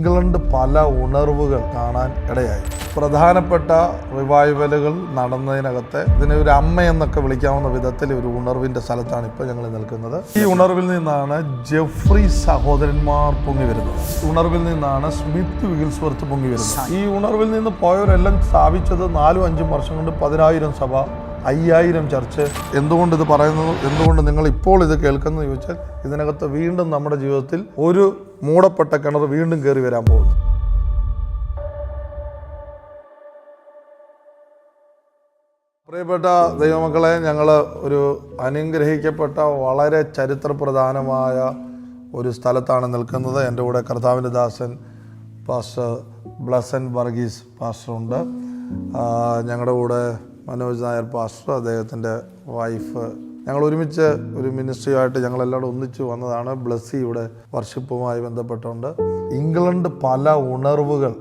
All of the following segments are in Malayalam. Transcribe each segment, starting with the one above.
ഇംഗ്ലണ്ട് പല ഉണർവുകൾ കാണാൻ ഇടയായി. പ്രധാനപ്പെട്ട റിവൈവലുകൾ നടന്നതിനകത്ത് ഇതിനെ ഒരു അമ്മ എന്നൊക്കെ വിളിക്കാവുന്ന വിധത്തിൽ ഒരു ഉണർവിന്റെ സ്ഥലത്താണ് ഇപ്പോൾ ഞങ്ങൾ നിൽക്കുന്നത്. ഈ ഉണർവിൽ നിന്നാണ് ജെഫ്രി സഹോദരന്മാർ പൊങ്ങി വരുന്നത്. ഉണർവിൽ നിന്നാണ് സ്മിത്ത് വിഗിൽസ്വർത്ത് പൊങ്ങി വരുന്നത്. ഈ ഉണർവിൽ നിന്ന് പോയവരെല്ലാം സ്ഥാപിച്ചത് നാലും അഞ്ചും വർഷം കൊണ്ട് പതിനായിരം സഭ അയ്യായിരം ചർച്ച്. എന്തുകൊണ്ട് ഇത് പറയുന്നത്? എന്തുകൊണ്ട് നിങ്ങൾ ഇപ്പോൾ ഇത് കേൾക്കുന്നത്? ചോദിച്ചാൽ ഇതിനകത്ത് വീണ്ടും നമ്മുടെ ജീവിതത്തിൽ ഒരു മൂടപ്പെട്ട കിണർ വീണ്ടും കയറി വരാൻ പോകുന്നു. പ്രിയപ്പെട്ട ദൈവമക്കളെ ഞങ്ങൾ ഒരു അനുഗ്രഹിക്കപ്പെട്ട വളരെ ചരിത്രപ്രധാനമായ ഒരു സ്ഥലത്താണ് നിൽക്കുന്നത്. എന്റെ കൂടെ കർത്താവിന്റെ ദാസൻ പാസ്റ്റർ ബ്ലസൻ വർഗീസ് പാസ്റ്ററുണ്ട്. ഞങ്ങളുടെ കൂടെ മനോജ് നായർ പാസ്റ്റർ അദ്ദേഹത്തിന്റെ വൈഫ്. ഞങ്ങൾ ഒരുമിച്ച് ഒരു മിനിസ്ട്രിയുമായിട്ട് ഞങ്ങളെല്ലാവരും ഒന്നിച്ചു വന്നതാണ്. ബ്ലസ്സി ഇവിടെ വർഷിപ്പുമായി ബന്ധപ്പെട്ടുകൊണ്ട് ഇംഗ്ലണ്ട് പല ഉണർവുകൾ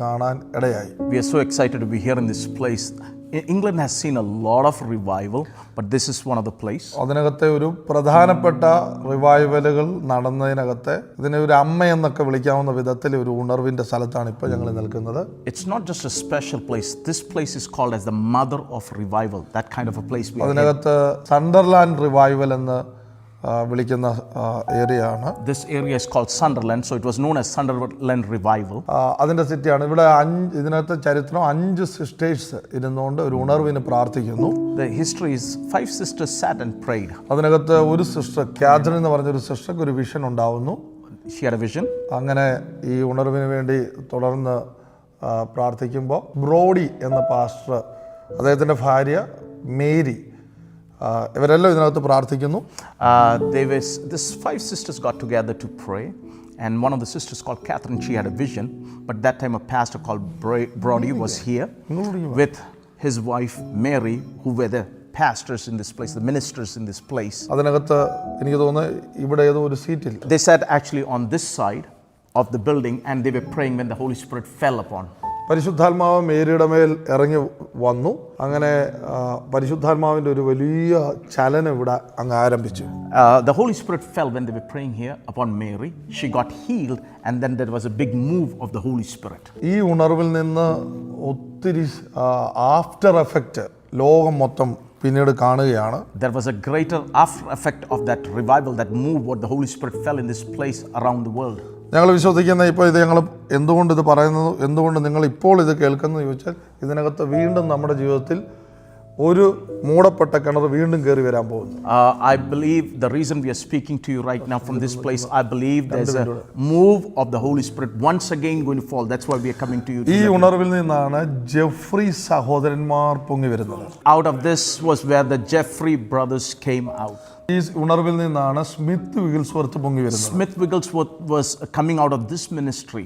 കാണാൻ ഇടയായി. We are so excited be here in this place. E- England has seen a lot of revival, but this is one of the place. അതിനകത്തെ ഒരു പ്രധാനപ്പെട്ട റിവൈവലുകൾ നടന്നതിനകത്തെ ഇതിനെ ഒരു അമ്മ എന്നൊക്കെ വിളിക്കാവുന്ന വിധത്തിൽ ഒരു ഉണർവിന്റെ സ്ഥലത്താണ് ഇപ്പോൾ ഞങ്ങൾ നിൽക്കുന്നത് It's not just a special place. This place is called as the mother of revival. That kind of a place we are. in. അതിനകത്ത് സണ്ടർലാൻഡ് റിവൈവൽ എന്ന് വിളിക്കുന്ന ഏരിയയാണ്. ആണ് area is called Sunderland, so it was known as Sunderland Revival. ആ, അതിന്റെ സിറ്റിയാണ്. ഇവിടെ അഞ്ച് ഇതിനകത്ത് ചരിത്രം അഞ്ച് സിസ്റ്റേഴ്സ് ഇരുന്നുകൊണ്ട് ഒരു ഉണർവിന് പ്രാർത്ഥിക്കുന്നു. The history is five sisters sat and prayed അതിനകത്ത് ഒരു സിസ്റ്റർ കാതറിൻ എന്ന് പറഞ്ഞ ഒരു സിസ്റ്റർക്ക് ഒരു വിഷൻ ഉണ്ടാവുന്നു. Vision. അങ്ങനെ ഈ ഉണർവിന് വേണ്ടി തുടർന്ന് പ്രാർത്ഥിക്കുമ്പോൾ ബ്രോഡി എന്ന പാസ്റ്റർ അദ്ദേഹത്തിന്റെ ഭാര്യ മേരി ഇവരെല്ലാം ഇതിനകത്ത് പ്രാർത്ഥിക്കുന്നു Uh, this five sisters got together to pray, and one of the sisters called Catherine, she had a vision, but that time a pastor called Brody was here with his wife Mary, who were the pastors in this place, the ministers in this place. അതിനകത്ത് എനിക്ക് തോന്നുന്നു ഇവിടെ ഏതോ ഒരു സീറ്റിൽ They sat actually on this side of the building, and they were praying when the Holy Spirit fell upon. പരിശുദ്ധാത്മാവ് മേരിയുടെ മേരിയുടെമേൽ ഇറങ്ങി വന്നു. അങ്ങനെ പരിശുദ്ധാത്മാവിന്റെ ഒരു വലിയ ചലനം ഇവിടെ അങ്ങ് ആരംഭിച്ചു. The Holy Spirit fell when the praying here upon Mary she got healed and then there was a big move of the Holy Spirit ഈ ഉണർവിൽ നിന്ന് ഒത്തിരി ആഫ്റ്റർ എഫക്റ്റ് ലോകം മൊത്തം പിന്നീട് കാണുകയാണ് There was a greater after effect of that revival, that move, what the Holy Spirit fell in this place around the world. ഞങ്ങൾ വിശ്വസിക്കുന്ന ഇപ്പോൾ ഇത് ഞങ്ങൾ എന്തുകൊണ്ട് ഇത് പറയുന്നത് എന്തുകൊണ്ട് നിങ്ങൾ ഇപ്പോൾ ഇത് കേൾക്കുന്നത് ചോദിച്ചാൽ ഇതിനകത്ത് വീണ്ടും നമ്മുടെ ജീവിതത്തിൽ ഒരു മൂടപ്പെട്ട കിണർ വീണ്ടും കയറി വരാൻ പോകുന്നു. I believe the reason we are speaking to you right now from this place I believe there's a move of the Holy Spirit once again going to fall that's why we are coming to you ഈ ഉണർവിൽ നിന്നാണ് ജെഫ്രി സഹോദരന്മാർ പൊങ്ങി വരുന്നത്. Out of this was where the Jeffrey brothers came out ഉണർവിൽ നിന്നാണ് സ്മിത്ത് വിഗിൽസ്വർത്ത് പൊങ്ങി വരുന്നത്. Smith Wigglesworth was coming out of this ministry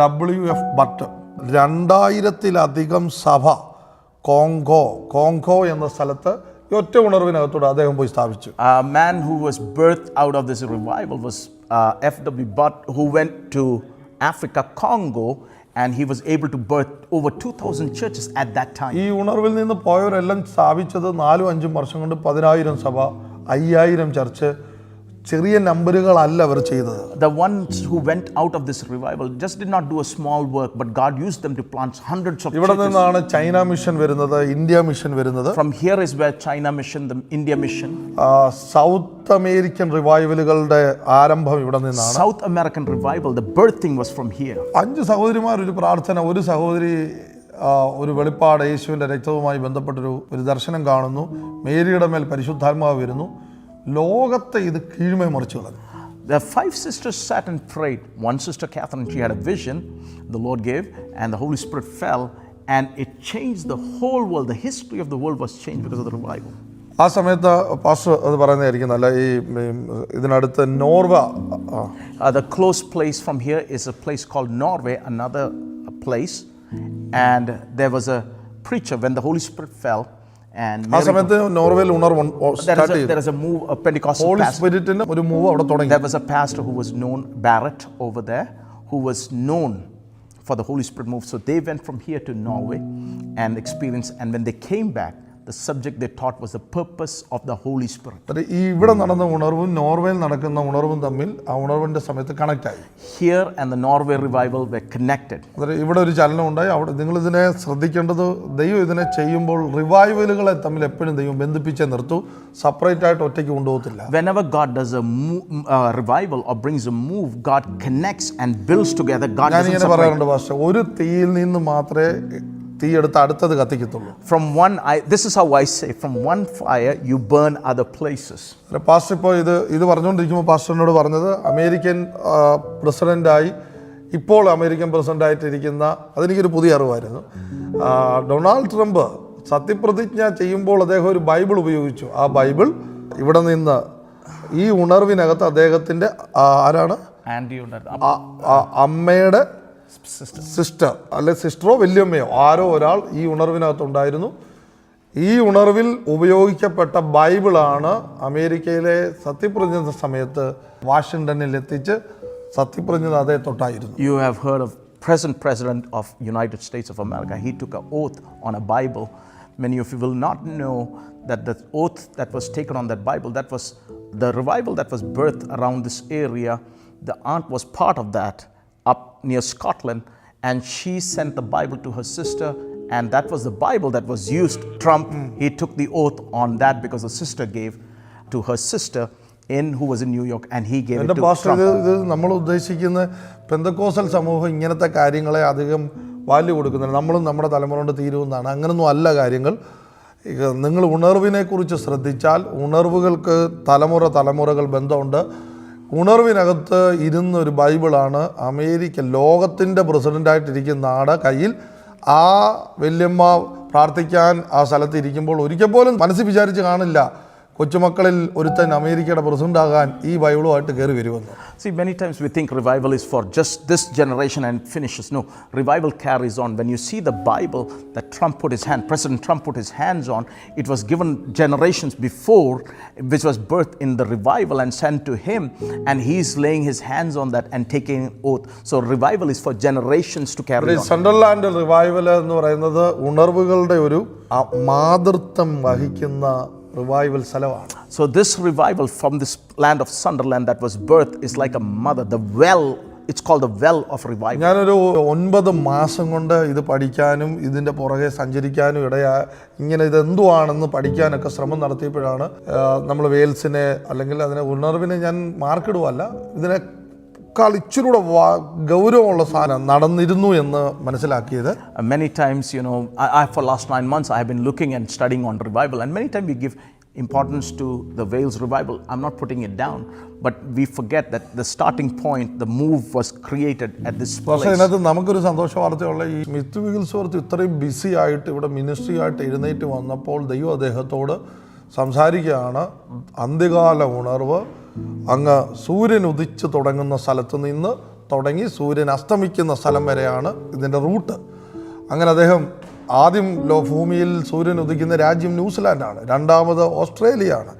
W F but രണ്ടായിരത്തിലധികം സഭ കോങ്കോ കോങ്കോ എന്ന സ്ഥലത്ത് ഒറ്റ ഉണർവിനകത്തൂടെ അദ്ദേഹം പോയി സ്ഥാപിച്ചു A man who was birthed out of this revival was uh, F.W. Butt, who went to Africa, Congo, and he was able to birth over 2,000 churches at that time. ഈ ഉണർവിൽ നിന്ന് പോയവരെല്ലാം സ്ഥാപിച്ചത് നാലും അഞ്ചും വർഷം കൊണ്ട് പതിനായിരം സഭ അയ്യായിരം ചർച്ച് ചെറിയ നമ്പറുകളല്ല അവർ ചെയ്തത്. The ones who went out of this revival just did not do a small work but God use them to plants hundreds of ഇവിടെ നിന്നാണ് ചൈന മിഷൻ വരുന്നത് ഇന്ത്യ മിഷൻ വരുന്നത്. From here is where China mission the India mission South American റിവൈവലുകളുടെ ആരംഭം ഇവിടെ നിന്നാണ്. South American revival the birthing was from here അഞ്ച് സഹോദരിമാർ ഒരു പ്രാർത്ഥന ഒരു സഹോദരി ഒരു വെളിപ്പാട് യേശുവിന്റെ രക്തവുമായി ബന്ധപ്പെട്ടൊരു ഒരു ദർശനം കാണുന്നു. മേരിയുടെ മേൽ പരിശുദ്ധാത്മാവ് വരുന്നു. ലോകത്തെ ഇത് കീഴ്മേ മറിച്ചു കളഞ്ഞു The five sisters sat and prayed. One sister, Catherine, she had a vision the Lord gave, and the Holy Spirit fell, and it changed the whole world. The history of the world was changed because of the revival. ആ സമയത്ത് പാസ്റ്റർ അത് പറയുന്നതായിരിക്കും നല്ല ഈ ഉം, ഇതിനടുത്ത് നോർവ ആ, Uh, the close place from here is a place called Norway, another place, and there was a preacher when the Holy Spirit fell, and ആ Mary- സമയത്ത് നോർവേയിൽ ഉണർവ് there, is സ്റ്റാർട്ട് a, ചെയ്തു there is a move, a Pentecostal holy pastor. സ്പിരിറ്റിന് ഒരു മൂവ് അവിടെ തുടങ്ങി There was a pastor who was known, Barrett, over there, who was known for the Holy Spirit move. So they went from here to Norway and experienced, and when they came back, the subject the thought was the purpose of the Holy Spirit. അത് ഈ ഇവിടെ നടന്ന ഉണർവും നോർവേയിൽ നടക്കുന്ന ഉണർവും തമ്മിൽ ആ ഉണർവിന്റെ സമയത്ത് കണക്റ്റായി Here and the Norway revival were connected. അതായത് ഇവിടെ ഒരു ചലനം ഉണ്ടായി അവിടെ നിങ്ങളിതിനെ ശ്രദ്ധിക്കേണ്ടത് ദൈവം ഇതിനെ ചെയ്യുമ്പോൾ റിവൈവലുകളെ തമ്മിൽ എപ്പോഴും ദൈവം ബന്ധിപ്പിച്ചേ നിർത്തൂ സെപ്പറേറ്റ് ആയിട്ട് ഒറ്റയ്ക്ക് കൊണ്ടുപോകത്തില്ല Whenever God does a a uh, revival or brings a move, God connects and builds together. God doesn't separate. ഒരു തീയിൽ നിന്ന് മാത്രമേ തീ എടുത്ത് അടുത്തത് കത്തിക്കത്തുള്ളൂ. From one I this is how I say from one fire you burn other places pastor ഇപ്പോൾ ഇത് ഇത് പറഞ്ഞുകൊണ്ടിരിക്കുമ്പോൾ പാസ്റ്ററിനോട് പറഞ്ഞത് അമേരിക്കൻ പ്രസിഡന്റായി ഇപ്പോൾ അമേരിക്കൻ പ്രസിഡന്റായിട്ടിരിക്കുന്ന അതെനിക്കൊരു പുതിയ അറിവായിരുന്നു. ഡൊണാൾഡ് ട്രംപ് സത്യപ്രതിജ്ഞ ചെയ്യുമ്പോൾ അദ്ദേഹം ഒരു ബൈബിൾ ഉപയോഗിച്ചു. ആ ബൈബിൾ ഇവിടെ നിന്ന് ഈ ഉണർവിനകത്ത് അദ്ദേഹത്തിന്റെ ആരാണ്? And you ആ- ആ അമ്മയുടെ സിസ്റ്റർ അല്ലെ സിസ്റ്ററോ വല്യമ്മയോ ആരോ ഒരാൾ ഈ ഉണർവിനകത്തുണ്ടായിരുന്നു ഈ ഉണർവിൽ ഉപയോഗിക്കപ്പെട്ട ബൈബിളാണ് അമേരിക്കയിലെ സത്യപ്രതിജ്ഞ സമയത്ത് വാഷിങ്ടണിൽ എത്തിച്ച് സത്യപ്രതിജ്ഞ അതേ തൊട്ടായിരുന്നു You have heard of present president of United States of America. He took an oath on a Bible. Many of you will not know that the oath that was taken on that Bible, that was the revival that was birthed around this area. The aunt was part of that up near Scotland, and she sent the Bible to her sister, and that was the Bible that was used. Trump, mm. he took the oath on that because the sister gave to her sister in who was in New York, and he gave it എന്റെ to പാസ്റ്റർ. ഇത് ഇത് നമ്മൾ ഉദ്ദേശിക്കുന്ന പെന്തക്കോസൽ സമൂഹം ഇങ്ങനത്തെ കാര്യങ്ങളെ അധികം വാല്യൂ കൊടുക്കുന്നില്ല നമ്മളും നമ്മുടെ തലമുറ കൊണ്ട് തീരുമെന്നാണ് അങ്ങനൊന്നും അല്ല കാര്യങ്ങൾ നിങ്ങൾ ഉണർവിനെക്കുറിച്ച് ശ്രദ്ധിച്ചാൽ ഉണർവുകൾക്ക് തലമുറ തലമുറകൾ ബന്ധമുണ്ട് ഉണർവിനകത്ത് ഇരുന്ന ഒരു ബൈബിളാണ് അമേരിക്ക ലോകത്തിന്റെ പ്രസിഡന്റായിട്ടിരിക്കുന്ന ആടെ കയ്യിൽ ആ വല്യമ്മ പ്രാർത്ഥിക്കാൻ ആ സ്ഥലത്ത് ഇരിക്കുമ്പോൾ ഒരിക്കൽ പോലും മനസ്സിൽ വിചാരിച്ച് കാണില്ല. കൊച്ചുമക്കളിൽ ഒരുത്തൻ അമേരിക്കയുടെ പ്രസിഡന്റ് ആകാൻ ഈ ബൈബിളുമായിട്ട് കയറി വരുമെന്ന് See, many times we think revival is for just this generation and finishes. No, revival carries on. When you see the Bible that Trump put his hand, President Trump put his hands on, it was given generations before, which was birthed in the revival and sent to him, and he's laying his hands on that and taking oath. So, revival is for generations to carry on. Sunderland revival എന്ന് പറയുന്നത് ഉണർവുകളുടെ ഒരു മാതൃത്വം വഹിക്കുന്ന റിവൈവൽ സ്ഥലമാണ് So, this revival from this land of Sunderland that was birth is like a mother, the well, it's called the well of revival. ഞാനൊരു ഒൻപത് മാസം കൊണ്ട് ഇത് പഠിക്കാനും ഇതിന്റെ പുറകെ സഞ്ചരിക്കാനും ഇടയാ ഇങ്ങനെ ഇത് എന്തുവാണെന്ന് പഠിക്കാനൊക്കെ ശ്രമം നടത്തിയപ്പോഴാണ് നമ്മൾ വെയിൽസിനെ അല്ലെങ്കിൽ അതിനെ ഉണർവിനെ ഞാൻ മാർക്കിടുവല്ല ഇതിനേക്കാൾ ഇച്ചിരി കൂടെ ഗൗരവമുള്ള സാധനം നടന്നിരുന്നു എന്ന് മനസ്സിലാക്കിയത് Uh, many times, you know, I, I, for last nine months, I have been looking and studying on revival, and many times we give importance to the Wales revival. I'm not putting it down, but we forget that the starting point, the move was created at this പക്ഷേ place. ഇതിനകത്ത് നമുക്കൊരു സന്തോഷ വാർത്തയുള്ള ഈ സ്മിത്ത് വിഗിൽസ്വർത്ത് ഇത്രയും ബിസി ആയിട്ട് ഇവിടെ മിനിസ്ട്രി ആയിട്ട് എഴുന്നേറ്റ് വന്നപ്പോൾ ദൈവം അദ്ദേഹത്തോട് സംസാരിക്കുകയാണ് അന്ത്യകാല ഉണർവ് അങ്ങ് സൂര്യൻ ഉദിച്ചു തുടങ്ങുന്ന സ്ഥലത്ത് നിന്ന് തുടങ്ങി സൂര്യൻ അസ്തമിക്കുന്ന സ്ഥലം വരെയാണ് ഇതിന്റെ റൂട്ട്. അങ്ങനെ അദ്ദേഹം ആദ്യം ലോ ഭൂമിയിൽ സൂര്യൻ ഉദിക്കുന്ന രാജ്യം ന്യൂസിലാൻഡാണ് രണ്ടാമത് ഓസ്ട്രേലിയയാണ്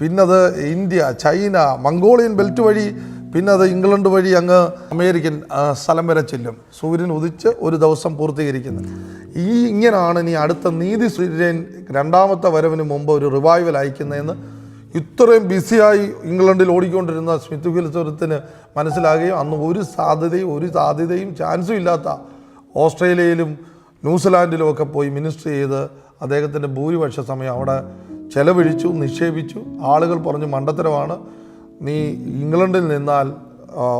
പിന്നത് ഇന്ത്യ ചൈന മംഗോളിയൻ ബെൽറ്റ് വഴി പിന്നെ അത് ഇംഗ്ലണ്ട് വഴി അങ്ങ് അമേരിക്കൻ സ്ഥലം വരെ ചെല്ലും. സൂര്യൻ ഉദിച്ച് ഒരു ദിവസം പൂർത്തീകരിക്കുന്നത് ഈ ഇങ്ങനെയാണ് ഇനി അടുത്ത നീതി സൂര്യൻ രണ്ടാമത്തെ വരവിന് മുമ്പ് ഒരു റിവൈവൽ അയക്കുന്നതെന്ന് ഇത്രയും ബിസിയായി ഇംഗ്ലണ്ടിൽ ഓടിക്കൊണ്ടിരുന്ന സ്മിത്ത് വിൽസോരത്തിന് മനസ്സിലാകുകയും അന്ന് ഒരു സാധ്യതയും ഒരു സാധ്യതയും ചാൻസും ഇല്ലാത്ത ഓസ്ട്രേലിയയിലും ന്യൂസിലാൻഡിലും ഒക്കെ പോയി മിനിസ്റ്റർ ചെയ്ത് അദ്ദേഹത്തിന്റെ ഭൂരിപക്ഷ സമയം അവിടെ ചെലവഴിച്ചു നിക്ഷേപിച്ചു. ആളുകൾ പറഞ്ഞു മണ്ടത്തരമാണ്. നീ ഇംഗ്ലണ്ടിൽ നിന്നാൽ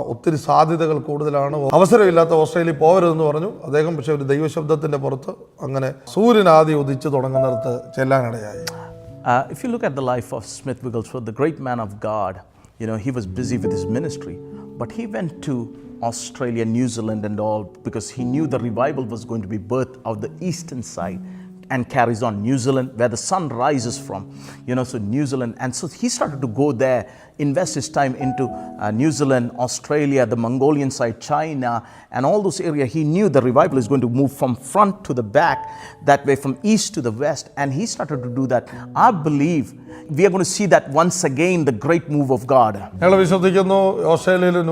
ഒത്തിരി സാധ്യതകൾ കൂടുതലാണ്. അവസരമില്ലാത്ത ഓസ്ട്രേലിയ പോകരുതെന്ന് പറഞ്ഞു. അദ്ദേഹം പക്ഷേ ഒരു ദൈവശബ്ദത്തിന്റെ പുറത്ത് അങ്ങനെ സൂര്യനാദി ഉദിച്ച് തുടങ്ങുന്നിടത്ത് ചെല്ലാനിടയായി. Uh, if you look at the life of Smith Wigglesworth, the great man of God, you know, he was busy with his ministry, but he went to Australia, New Zealand, and all because he knew the revival was going to be birthed of the eastern side and carries on. New Zealand, where the sun rises from, you know, so New Zealand. And so he started to go there, invest his time into uh, New Zealand, Australia, the Mongolian side, China, and all those areas. He knew the revival is going to move from front to the back, that way from east to the west. And he started to do that. I believe we are going to see that once again, the great move of God.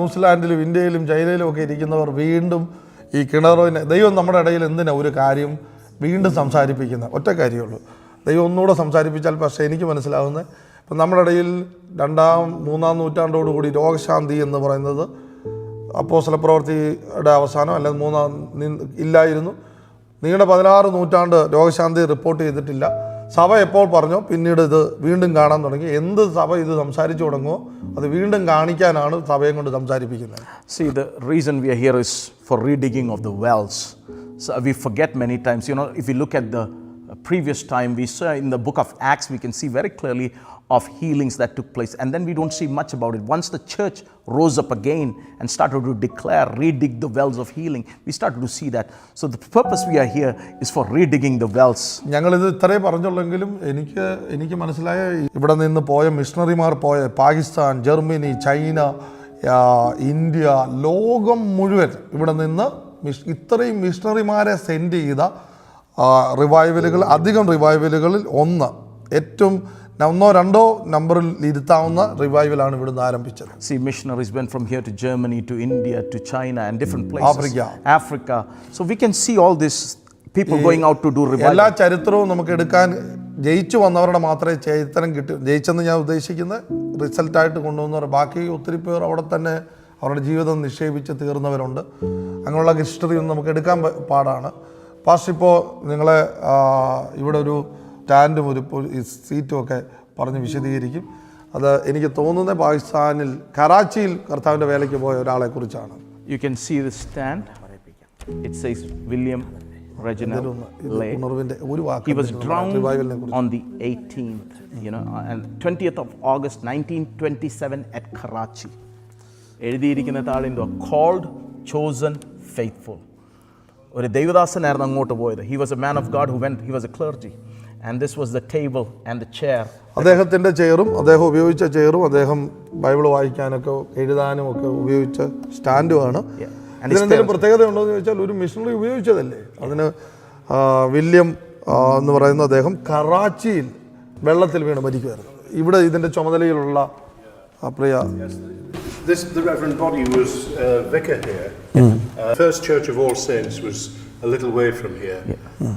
ന്യൂസിലാൻഡിലും ഇന്ത്യയിലും ഇരിക്കുന്നവർ വീണ്ടും ഈ കിണറോ ദൈവം നമ്മുടെ ഇടയിൽ എന്തിനാ ഒരു കാര്യം വീണ്ടും സംസാരിപ്പിക്കുന്ന ഒറ്റ കാര്യമുള്ളൂ ദൈവം ഒന്നുകൂടെ സംസാരിപ്പിച്ചാൽ പക്ഷേ എനിക്ക് മനസ്സിലാവുന്നത് ഇപ്പം നമ്മുടെ ഇടയിൽ രണ്ടാം മൂന്നാം നൂറ്റാണ്ടോടുകൂടി രോഗശാന്തി എന്ന് പറയുന്നത് അപ്പോസല പ്രവർത്തിയുടെ അവസാനം അല്ലെങ്കിൽ മൂന്നാം ഇല്ലായിരുന്നു. നീണ്ട പതിനാറ് നൂറ്റാണ്ട് രോഗശാന്തി റിപ്പോർട്ട് ചെയ്തിട്ടില്ല. സഭ എപ്പോൾ പറഞ്ഞു? പിന്നീട് ഇത് വീണ്ടും കാണാൻ തുടങ്ങി. എന്ത് സഭ ഇത് സംസാരിച്ചു തുടങ്ങുമോ? അത് വീണ്ടും കാണിക്കാനാണ് സഭയും കൊണ്ട് സംസാരിപ്പിക്കുന്നത്. See the reason we here is for redigging of the wells we forget many times you know if you look at the previous time, we saw in the book of Acts, we can see very clearly of healings that took place. And then we don't see much about it. Once the church rose up again and started to declare, redig the wells of healing, we started to see that. So the purpose we are here is for redigging the wells. ഞങ്ങളിത് ഇത്രേ പറഞ്ഞുള്ളെങ്കിലും എനിക്ക് എനിക്ക് മനസ്സിലായ ഇവിടെ നിന്ന് പോയ മിഷണറിമാർ പോയ പാകിസ്ഥാൻ ജർമ്മനി ചൈന ഇന്ത്യ ലോകം മുഴുവൻ ഇവിടെ നിന്ന് ഇത്രയും മിഷണറിമാരെ സെൻഡ് ചെയ്ത റിവൈവലുകൾ അധികം റിവൈവലുകളിൽ ഒന്ന്. ഏറ്റവും ഒന്നോ രണ്ടോ നമ്പറിൽ ഇരുത്താവുന്ന റിവൈവലാണ് ഇവിടുന്ന് ആരംഭിച്ചത്. See missionaries been from here to Germany to India to China and different Africa Africa so we can see all this people going out to do. എല്ലാ ചരിത്രവും നമുക്ക് എടുക്കാൻ ജയിച്ചു വന്നവരുടെ മാത്രമേ ചരിത്രം കിട്ടൂ. ജയിച്ചെന്ന് ഞാൻ ഉദ്ദേശിക്കുന്നത് റിസൾട്ടായിട്ട് കൊണ്ടുവന്നവർ. ബാക്കി ഒത്തിരി പേർ അവിടെ തന്നെ അവരുടെ ജീവിതം നിക്ഷേപിച്ച് തീർന്നവരുണ്ട്. അങ്ങനെയുള്ള ഹിസ്റ്ററി ഒന്നും നമുക്ക് എടുക്കാൻ പാടാണ്. പാസ്റ്റ് ഇപ്പോൾ നിങ്ങളെ ഇവിടെ ഒരു സ്റ്റാൻഡും ഒരു സീറ്റും ഒക്കെ പറഞ്ഞ് വിശദീകരിക്കും. അത് എനിക്ക് തോന്നുന്നത് പാകിസ്ഥാനിൽ കറാച്ചിയിൽ കർത്താവിന്റെ വേലയ്ക്ക് പോയ ഒരാളെ കുറിച്ചാണ്. You can see the stand It says William Reginald Lay. ഉണർവിന്റെ ഒരു വാക്ക് He was drowned റിവൈവലിനെ കുറിച്ച്. on the 18th, you know, and 20th of August 1927 at Karachi. എഴുതിയിരിക്കുന്ന താളിന്റെ കോൾഡ് ചോസൺ ഫെയ്ത്ത്ഫുൾ ഒരു ദൈവദാസനായിരുന്നു അങ്ങോട്ട് പോയത്. He was a man of God who when he was a clergy and this was the table and the chair അദ്ദേഹത്തിന്റെ ചെയറും അദ്ദേഹം ഉപയോഗിച്ച ചെയറും അദ്ദേഹം ബൈബിൾ വായിക്കാനൊക്കെ എഴുതാനും ഒക്കെ ഉപയോഗിച്ച സ്റ്റാൻഡുമാണ്. ഇതിനെന്തെങ്കിലും പ്രത്യേകത ഉണ്ടോ എന്ന് ചോദിച്ചാൽ ഒരു മിഷണറി ഉപയോഗിച്ചതല്ലേ? അതിന് വില്യം എന്ന് പറയുന്ന അദ്ദേഹം കറാച്ചിയിൽ വെള്ളത്തിൽ വീണ് മരിക്കുമായിരുന്നു ഇവിടെ ഇതിന്റെ ചുമതലയിലുള്ള പ്രിയ This, the Reverend Body was uh, vicar here. Uh, First Church of All Saints was a little way from here,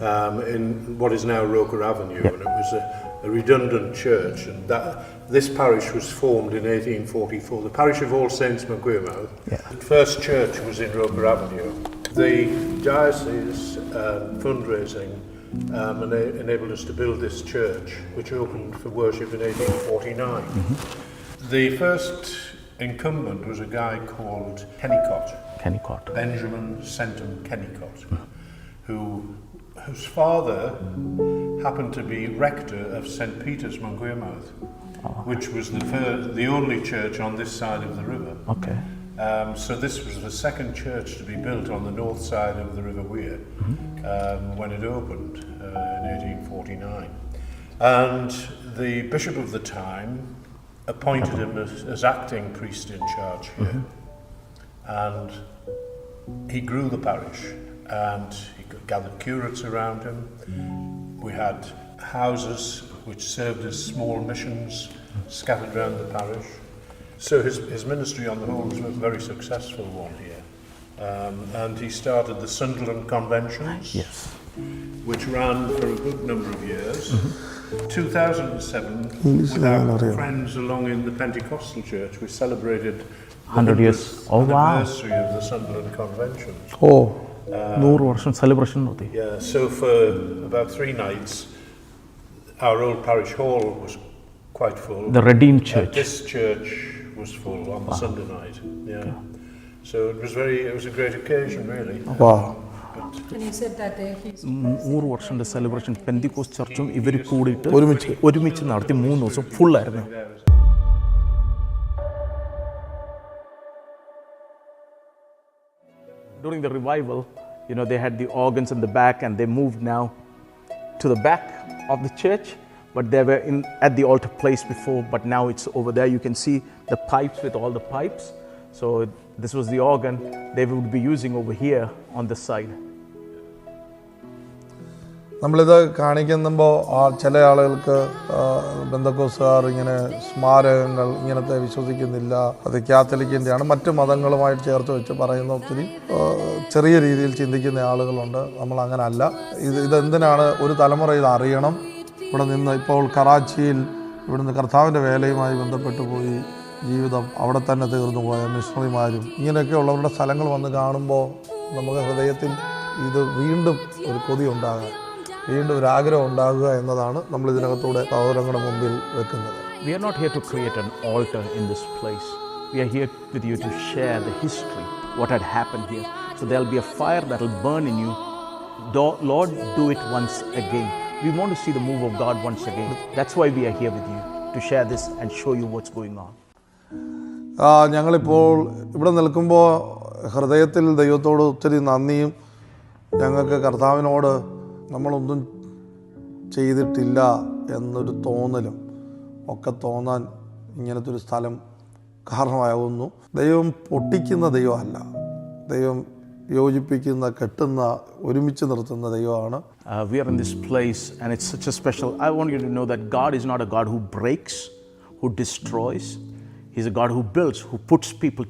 um, in what is now Roker Avenue, and it was a, a redundant church. And that, this parish was formed in 1844. The parish of All Saints, Maguimouth. The first church was in Roker Avenue. The diocese um, fundraising um, ena- enabled us to build this church, which opened for worship in 1849. The first incumbent was a guy called Kennicott, Kennicott. Benjamin Centum Kennicott, who, whose father happened to be rector of St. Peter's, Monguirmouth, which was the, fir- the only church on this side of the river. Okay. Um, so this was the second church to be built on the north side of the River Weir um, when it opened uh, in 1849. And the bishop of the time appointed him as, as acting priest in charge here. And he grew the parish and he gathered curates around him. We had houses which served as small missions scattered around the parish. So his, his ministry on the whole was a very successful one here. Um, and he started the Sunderland Conventions, Yes. which ran for a good number of years. 2007, with our friends along in the Pentecostal Church, we celebrated the 100 years. 100th Oh, wow. anniversary of the Sunderland Conventions. ഓ നൂറ് വർഷം സെലിബ്രേഷൻ നടത്തി Yeah, so for about three nights, our old parish hall was quite full. The Redeemed Uh, Church. this church was full on the Sunday night. Yeah. So it was very, it was a great occasion, really. വാ But And he said that uh, he's നൂറ് വർഷത്തെ സെലിബ്രേഷൻ പെന്തിക്കോസ് ചർച്ചും ഇവർ കൂടിയിട്ട് ഒരുമിച്ച്. ഒരുമിച്ച് നടത്തി മൂന്ന് ദിവസം ഫുള്ളായിരുന്നു During the revival, you know, they had the organs in the back and they moved now to the back of the church, but they were in at the altar place before, but now it's over there. You can see the pipes with all the pipes. So this was the organ they would be using over here on the side. നമ്മളിത് കാണിക്കുമ്പോൾ ആ ചില ആളുകൾക്ക് ബന്ധക്കോസുകാർ ഇങ്ങനെ സ്മാരകങ്ങൾ ഇങ്ങനത്തെ വിശ്വസിക്കുന്നില്ല അത് കാത്തലിക്കിന്റെയാണ് മറ്റ് മതങ്ങളുമായിട്ട് ചേർത്ത് വെച്ച് പറയുന്ന ഒത്തിരി ചെറിയ രീതിയിൽ ചിന്തിക്കുന്ന ആളുകളുണ്ട്. നമ്മൾ അങ്ങനെ അല്ല ഇത് ഇതെന്തിനാണ് ഒരു തലമുറ ഇത് അറിയണം? ഇവിടെ നിന്ന് ഇപ്പോൾ കറാച്ചിയിൽ ഇവിടുന്ന് കർത്താവിന്റെ വേലയുമായി ബന്ധപ്പെട്ടു പോയി ജീവിതം അവിടെ തന്നെ തീർന്നു പോയ മിഷണറിമാരും ഇങ്ങനെയൊക്കെ ഉള്ളവരുടെ സ്ഥലങ്ങൾ വന്ന് കാണുമ്പോൾ നമുക്ക് ഹൃദയത്തിൽ ഇത് വീണ്ടും ഒരു കൊതി ഉണ്ടാകുക വീണ്ടും ഒരു ആഗ്രഹം ഉണ്ടാകുക എന്നതാണ് നമ്മൾ ഇതിനകത്തൂടെ സഹോദരങ്ങളുടെ മുമ്പിൽ വെക്കുന്നത് We are not here to create an altar in this place. We are here with you to share the history, what had happened here. So there'll be a fire that will burn in you. Do- Lord, do it once again. We want to see the move of God once again. That's why we are here with you to share this and show you what's going on. ആ, ഞങ്ങളിപ്പോൾ ഇവിടെ നിൽക്കുമ്പോൾ ഹൃദയത്തിൽ ദൈവത്തോട് ഒത്തിരി നന്ദിയും ഞങ്ങൾക്ക് കർത്താവിനോട് നമ്മളൊന്നും ചെയ്തിട്ടില്ല എന്നൊരു തോന്നലും ഒക്കെ തോന്നാൻ ഇങ്ങനത്തെ ഒരു സ്ഥലം കാരണമാകുന്നു ദൈവം പൊട്ടിക്കുന്ന ദൈവമല്ല ദൈവം യോജിപ്പിക്കുന്ന കെട്ടുന്ന ഒരുമിച്ച് നിർത്തുന്ന ദൈവമാണ് Uh, we are in this place and it's such a special. I want you to know that God is not a God who breaks, who destroys. He's a God who builds, who puts people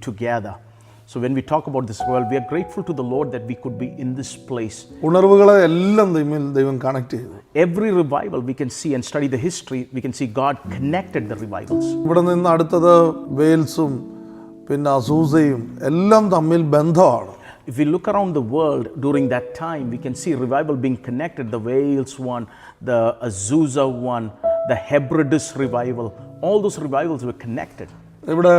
so when we talk about this world we are grateful to the Lord that we could be in this place ഉണർവുകളെ എല്ലാം തമ്മിൽ ദൈവം കണക്ട് ചെയ്തു. Every revival we can see and study the history we can see God connected the revivals ഇവിടെ നിന്ന് അടുത്തത് വെയിൽസും പിന്നെ അസൂസയും എല്ലാം തമ്മിൽ ബന്ധമാണ്. If you look around the world during that time we can see revival being connected the Wales one the Azusa one the Hebrides revival all those revivals were connected. ഇവിടെ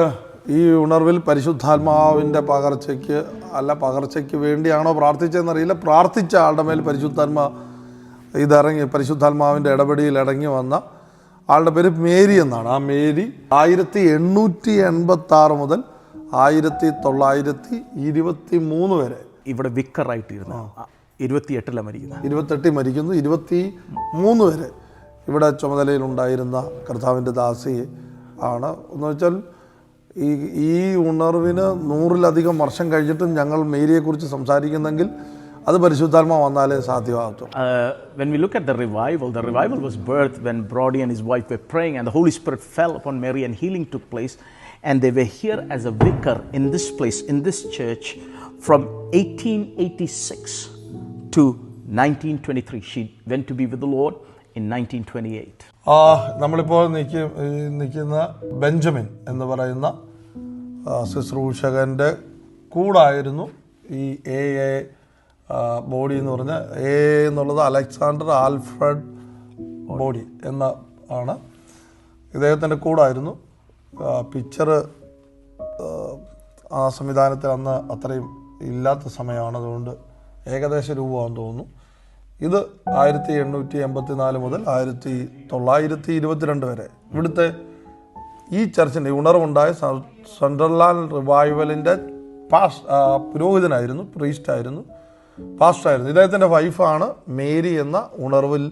ഈ ഉണർവിൽ പരിശുദ്ധാത്മാവിന്റെ പകർച്ചയ്ക്ക് അല്ല പകർച്ചയ്ക്ക് വേണ്ടിയാണോ പ്രാർത്ഥിച്ചതെന്നറിയില്ല. പ്രാർത്ഥിച്ച ആളുടെ മേൽ പരിശുദ്ധാത്മ ഇതിറങ്ങി പരിശുദ്ധാത്മാവിന്റെ ഇടപെടിയിൽ ഇറങ്ങി വന്ന ആളുടെ പേര് മേരി എന്നാണ്. ആ മേരി ആയിരത്തി എണ്ണൂറ്റി എൺപത്തി ആറ് മുതൽ ആയിരത്തി തൊള്ളായിരത്തി ഇരുപത്തി മൂന്ന് വരെ. ഇവിടെ വിക്കറായിട്ടിരുന്നു ഇരുപത്തിയെട്ടിലാണ് മരിക്കുന്നത്. ഇരുപത്തെട്ടിൽ മരിക്കുന്നു ഇരുപത്തി മൂന്ന് വരെ. ഇവിടെ ചുമതലയിലുണ്ടായിരുന്ന കർത്താവിന്റെ ദാസി ആണ്. എന്ന് വെച്ചാൽ ഈ ഈ ഉണർവിന് നൂറിലധികം വർഷം കഴിഞ്ഞിട്ടും ഞങ്ങൾ മേരിയെക്കുറിച്ച് സംസാരിക്കുന്നെങ്കിൽ അത് പരിശുദ്ധാത്മ വന്നാലേ സാധ്യമാകത്തുള്ളൂ Uh, when we look at the revival, the revival was birthed when Brody and his wife were praying, and the Holy Spirit fell upon Mary, and healing took place. And they were here as a vicar in this place, in this church, from 1886 to 1923. She went to be with the Lord in 1928. ആ നമ്മളിപ്പോൾ നിൽക്കുന്ന ബെഞ്ചമിൻ എന്ന് പറയുന്ന ശുശ്രൂഷകന്റെ കൂടായിരുന്നു ഈ എ എ ബോഡി എന്ന് പറഞ്ഞ എ എന്നുള്ളത് അലക്സാണ്ടർ ആൽഫ്രഡ് ബോഡി എന്ന ആണ്. ഇദ്ദേഹത്തിന്റെ കൂടായിരുന്നു. പിക്ചർ ആ സംവിധാനത്തിൽ അന്ന് അത്രയും ഇല്ലാത്ത സമയമാണ്. അതുകൊണ്ട് ഏകദേശ രൂപമാണെന്ന് തോന്നുന്നു. ഇത് ആയിരത്തി എണ്ണൂറ്റി എൺപത്തി നാല് മുതൽ ആയിരത്തി തൊള്ളായിരത്തി ഇരുപത്തിരണ്ട് വരെ. ഇവിടുത്തെ ഈ ചർച്ചിന്റെ ഉണർവുണ്ടായ സെൻട്രലാൻഡ് റിവൈവലിന്റെ പാസ് പുരോഹിതനായിരുന്നു പ്രീസ്റ്റായിരുന്നു പാസ്റ്റായിരുന്നു. ഇദ്ദേഹത്തിന്റെ വൈഫാണ് മേരി എന്ന ഉണർവിൽ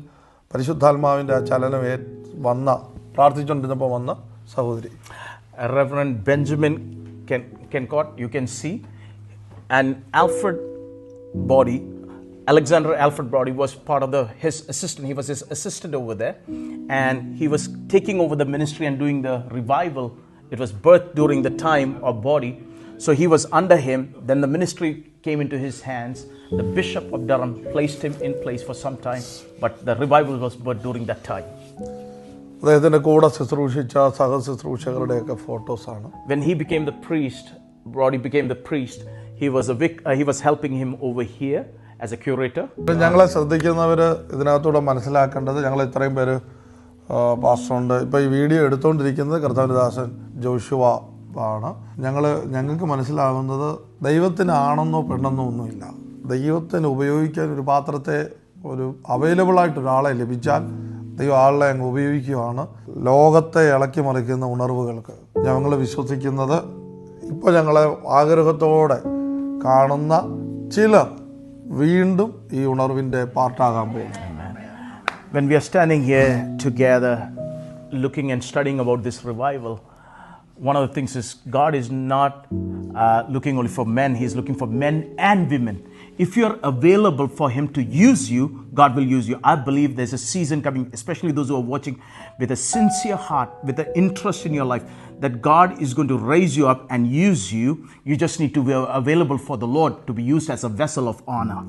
പരിശുദ്ധാത്മാവിന്റെ ആ ചലനം വന്ന പ്രാർത്ഥിച്ചുകൊണ്ടിരുന്നപ്പോൾ വന്ന സഹോദരി. Reverend Benjamin Ken Ken coat you can see and Alfred Boddy Alexander Alfred Boddy was part of the his assistant he was his assistant over the and he was taking over the ministry and doing the revival It was birthed during the time of Body, so he was under him. Then the ministry came into his hands. The Bishop of Durham placed him in place for some time, but the revival was birthed during that time. അദ്ദേഹത്തിന്റെ കൂടെ ശുശ്രൂഷിച്ച സഹശുശ്രൂഷകരുടെയൊക്കെ ഫോട്ടോസാണ് when he became the priest, Brody became the priest, he was a vic- uh, he was helping him over here as a curator. ഇപ്പം ഞങ്ങളെ ശ്രദ്ധിക്കുന്നവർ ഇതിനകത്തൂടെ മനസ്സിലാക്കേണ്ടത് ഞങ്ങൾ ഇത്രയും പേര് പാസ്റ്ററുണ്ട് ഇപ്പോൾ ഈ വീഡിയോ എടുത്തുകൊണ്ടിരിക്കുന്നത് കർത്താവിദാസൻ ജോഷുവ ആണ്. ഞങ്ങൾ ഞങ്ങൾക്ക് മനസ്സിലാകുന്നത് ദൈവത്തിനാണെന്നോ പെണ്ണെന്നോ ഒന്നുമില്ല. ദൈവത്തിന് ഉപയോഗിക്കാൻ ഒരു പാത്രത്തെ ഒരു അവൈലബിൾ ആയിട്ട് ഒരാളെ ലഭിച്ചാൽ ദൈവം ആളെ അങ്ങ് ഉപയോഗിക്കുകയാണ്. ലോകത്തെ ഇളക്കി മറിക്കുന്ന ഉണർവുകൾക്ക് ഞങ്ങൾ വിശ്വസിക്കുന്നത് ഇപ്പോൾ ഞങ്ങളെ ആഗ്രഹത്തോടെ കാണുന്ന ചിലർ വീണ്ടും ഈ ഉണർവിന്റെ പാർട്ടാകാൻ പോകുന്നു. When we are standing here together, looking and studying about this revival, one of the things is God is not uh, looking only for men, He's looking for men and women. If you're available for Him to use you, God will use you. I believe there's a season coming, especially those who are watching with a sincere heart, with an interest in your life, that God is going to raise you up and use you. You just need to be available for the Lord to be used as a vessel of honor.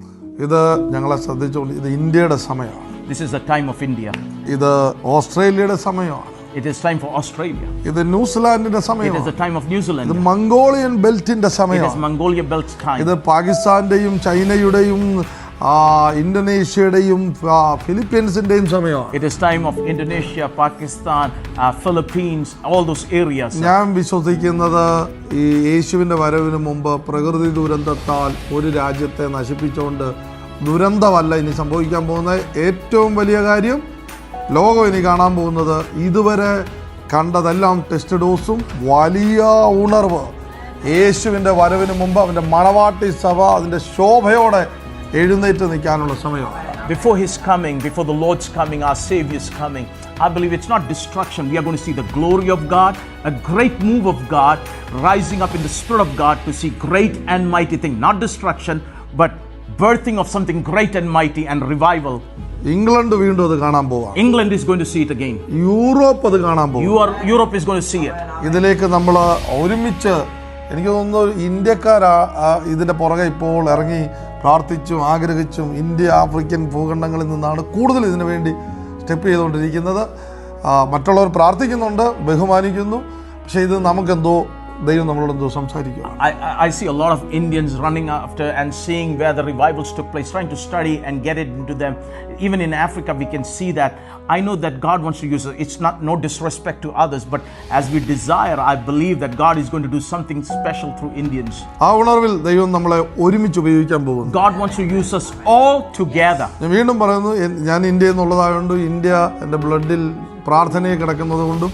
ഇത് ഞങ്ങളെ ശ്രദ്ധിച്ചുകൊണ്ട് ഇത് ഇന്ത്യയുടെ സമയമാണ് This is the time of India. ഇത് ഓസ്ട്രേലിയയുടെ സമയമാണ് It is time for Australia. ഇത് ന്യൂസിലാൻഡിന്റെ It is the time of New ഇത് Zealand. മംഗോളിയൻ ബെൽറ്റിന്റെ It is Mongolia Belt's ഇത് time. പാകിസ്ഥാന്റെയും ചൈനയുടെയും ആ, ഇന്തോനേഷ്യയുടെയും ആ, ഫിലിപ്പീൻസിന്റെയും സമയമാണ് It is time of Indonesia, Pakistan, uh, Philippines, all those areas. ഞാൻ വിശ്വസിക്കുന്നത് ഈ യേശുവിന്റെ വരവിന് മുമ്പ് പ്രകൃതി ദുരന്തത്താൽ ഒരു രാജ്യത്തെ നശിപ്പിച്ചുകൊണ്ട് ദുരന്തമല്ല ഇനി സംഭവിക്കാൻ പോകുന്ന ഏറ്റവും വലിയ കാര്യം ലോകം ഇനി കാണാൻ പോകുന്നത് ഇതുവരെ കണ്ടതെല്ലാം ടെസ്റ്റ് ഡോസും വലിയ ഉണർവ് യേശുവിന്റെ വരവിന് മുമ്പ് അവന്റെ മണവാട്ടി സഭ അതിന്റെ ശോഭയോടെ എഴുന്നേറ്റ് നിൽക്കാനുള്ള സമയമാണ് Before his coming, before the Lord's coming, our Savior's coming, I believe it's not destruction. We are going to see the glory of God, a great move of God, rising up in the Spirit of God to see great and mighty thing. Not destruction, but birthing of something great and mighty and revival. England വീണ്ടും അത് കാണാൻ പോവാം England is going to see it again. Europe അത് കാണാൻ പോകും You are, Europe is going to see it. ഇതിലേക്ക് നമ്മൾ ഒരുമിച്ച് എനിക്ക് തോന്നുന്നു ഇന്ത്യക്കാരാ ഇതിന്റെ പുറകെ ഇപ്പോൾ ഇറങ്ങി പ്രാർത്ഥിച്ചും ആഗ്രഹിച്ചും ഇന്ത്യ ആഫ്രിക്കൻ ഭൂഖണ്ഡങ്ങളിൽ നിന്നാണ് കൂടുതൽ ഇതിനു വേണ്ടി സ്റ്റെപ്പ് ചെയ്തുകൊണ്ടിരിക്കുന്നത് ആ, മറ്റുള്ളവർ പ്രാർത്ഥിക്കുന്നുണ്ട് ബഹുമാനിക്കുന്നു പക്ഷേ ഇത് നമുക്കെന്തോ ദൈവം നമ്മളോട് എന്തോ I see lot of Indians running after and seeing where the revivals to place try to study and get it into them even in Africa we can see that I know that God wants to use it's not no disrespect to others but as we desire I believe that God is going to do something special through Indians ആ ഉണർവിൽ ദൈവം നമ്മളെ ഒരുമിച്ച് ഉപയോഗിക്കാൻ പോകുന്നു. God wants to use us all together ഞാൻ വീണ്ടും പറയുന്നു ഞാൻ ഇന്ത്യ എന്നുള്ളതായത് ഇന്ത്യ എന്റെ ബ്ലഡിൽ പ്രാർത്ഥനയെ കിടക്കുന്നത് കൊണ്ടും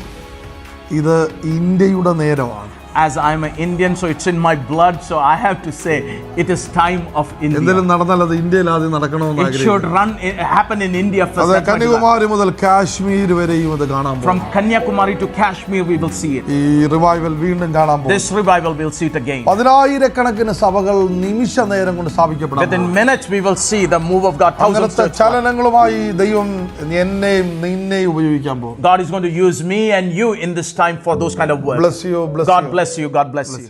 ഇത് ഇന്ത്യയുടെ നേരമാണ്. As I'm an Indian, so it's in my blood, so I have to say it is time of India. എന്തെങ്കിലും നടന്നാൽ അത് ഇന്ത്യയിൽ ആദ്യം നടക്കണമെന്ന് It should ആഗ്രഹിക്കുന്നു run, it happen in India first. അത് That's my കന്യാകുമാരി മുതൽ കാശ്മീർ വരെയും അത് കാണാൻ പോകും From Kanyakumari to Kashmir, we will see it. ഈ റിവൈവൽ വീണ്ടും കാണാൻ പോകും This revival, we'll see it again. പതിനായിരക്കണക്കിന് സഭകൾ നിമിഷ നേരം കൊണ്ട് സ്ഥാപിക്കപ്പെടാം Within minutes, we will see the move of God. Thousands അങ്ങനത്തെ of ചലനങ്ങളുമായി ദൈവം എന്നെയും നിന്നെയും ഉപയോഗിക്കാൻ പോകും God is going to use me and you in this time for those kind of work. Bless you, bless God you. Bless you. God bless you.